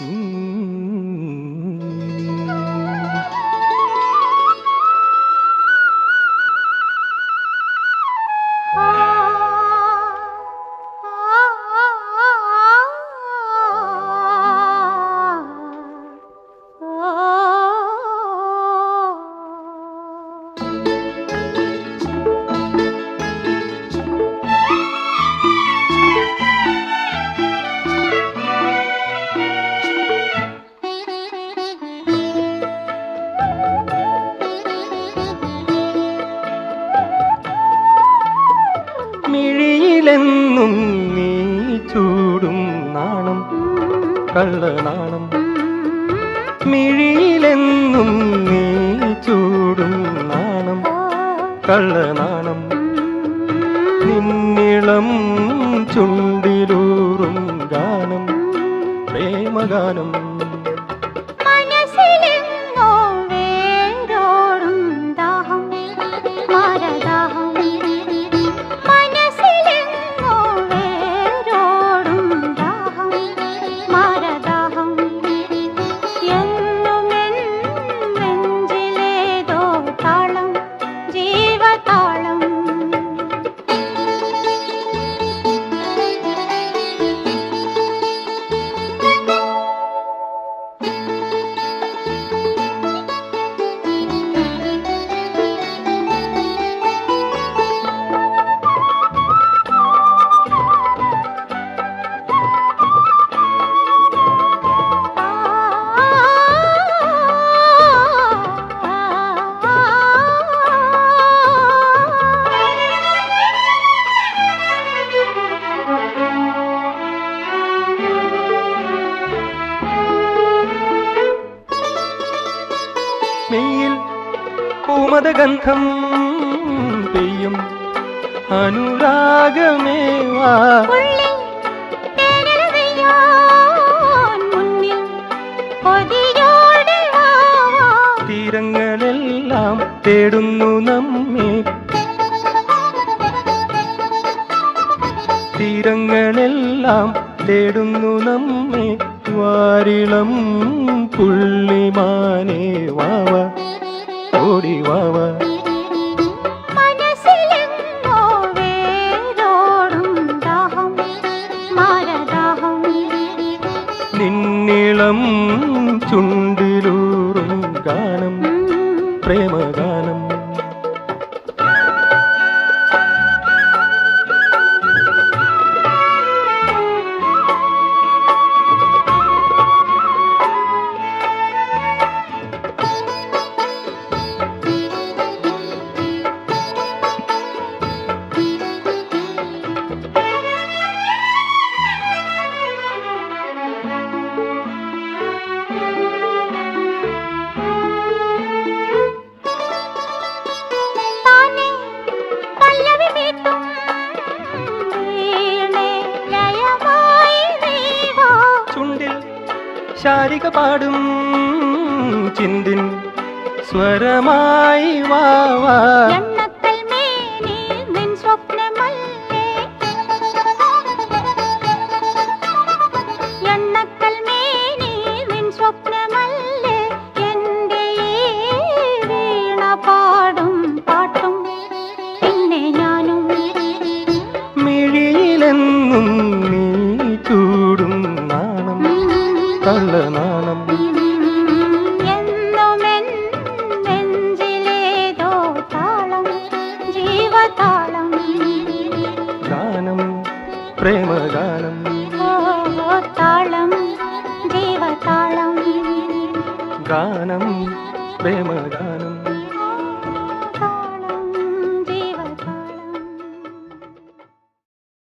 Mm-hmm. മിഴിയിലെന്നും നീ ചൂടും നാണം കള്ളനാണം. മിഴിയിലെന്നും നീ ചൂടും നാണം കള്ളനാണം. നിന്നിളം ചുണ്ടിലൂറും ഗാനം പ്രേമഗാനം. പൂമതഗന്ധം പെയ്യും. അനുരാഗമേവാ തീരങ്ങളെല്ലാം തേടുന്നു നമ്മെ. തീരങ്ങളെല്ലാം തേടുന്നു നമ്മെ. വാരിളം പുള്ളിമാനേ വാവ ചുണ്ടിലൂറും ഗാനം പ്രേമഗാനം ശാരിക പാടും. ചിന്തിൻ സ്വരമായി വാവാ താളം ജീവതാളം. ഗാനം പ്രേമഗാനം. താളം ജീവതാളം. ഗാനം പ്രേമഗാനം.